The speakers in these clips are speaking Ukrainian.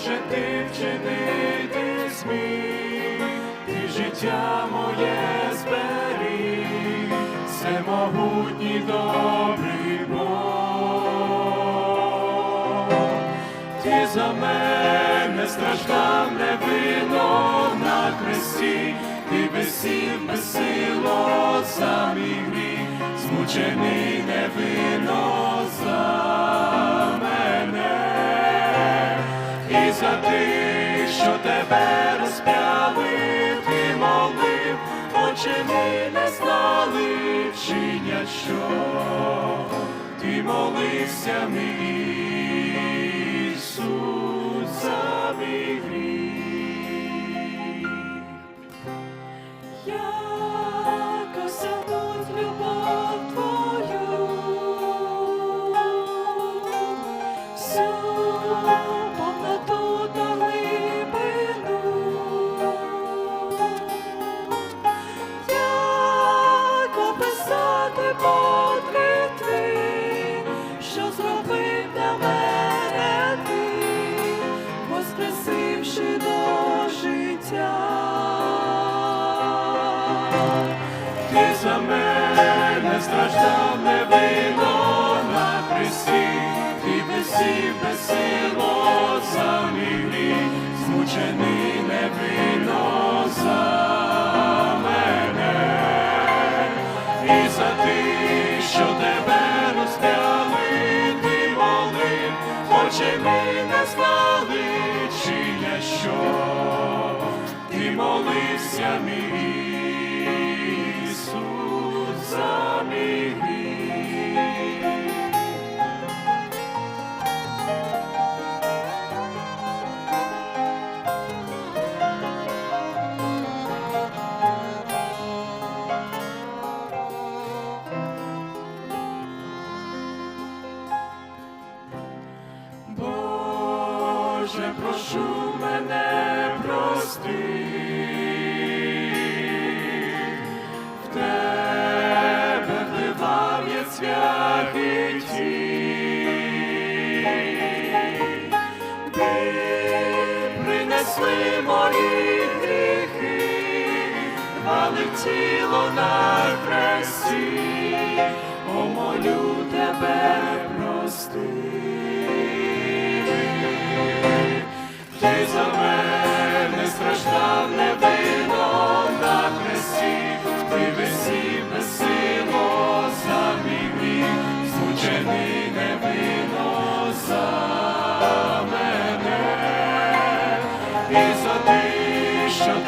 лише ти вчинити зміг, ти життя моє зберіг, всемогутній добрий Бог. Ти за мене страждав невинно на хресті, ти висів безсило за мій гріх, змучений невинно за тебе розп'яли, ти молив, очі мій не знали, вчинять що ти молився мій Ісус за мій гріх. Як любов твою, всю Ти за мене страждав невинно на хресті, ти висів безсило за мій гріх, змучений невинно за мене, і за тих, що тебе розп'яли, ти молив, очі мій не знали, чиня що. Ти молився мій Боже, прошу мене прости. Ти принесли мої валив тіло на хресті, помолю тебе прости. Ти за мене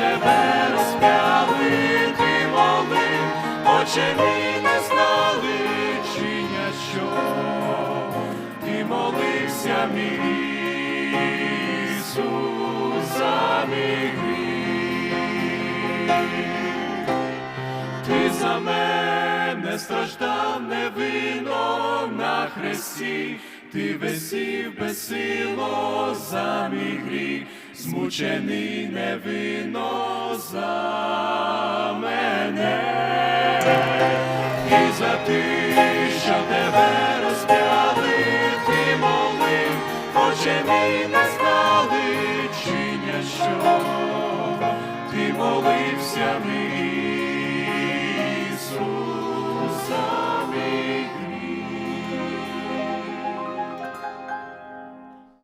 тебе розп'яли, ти молив, очі не знали, чиня що. Ти молився мій Ісус за мій. Гріх. Ти за мене страждав невинно на хресті, ти висів безсило за мій гріх, змучений невинно за мене і за ти, що тебе розп'яли, ти молив, Отче мій не знали, чиня що ти молився мій.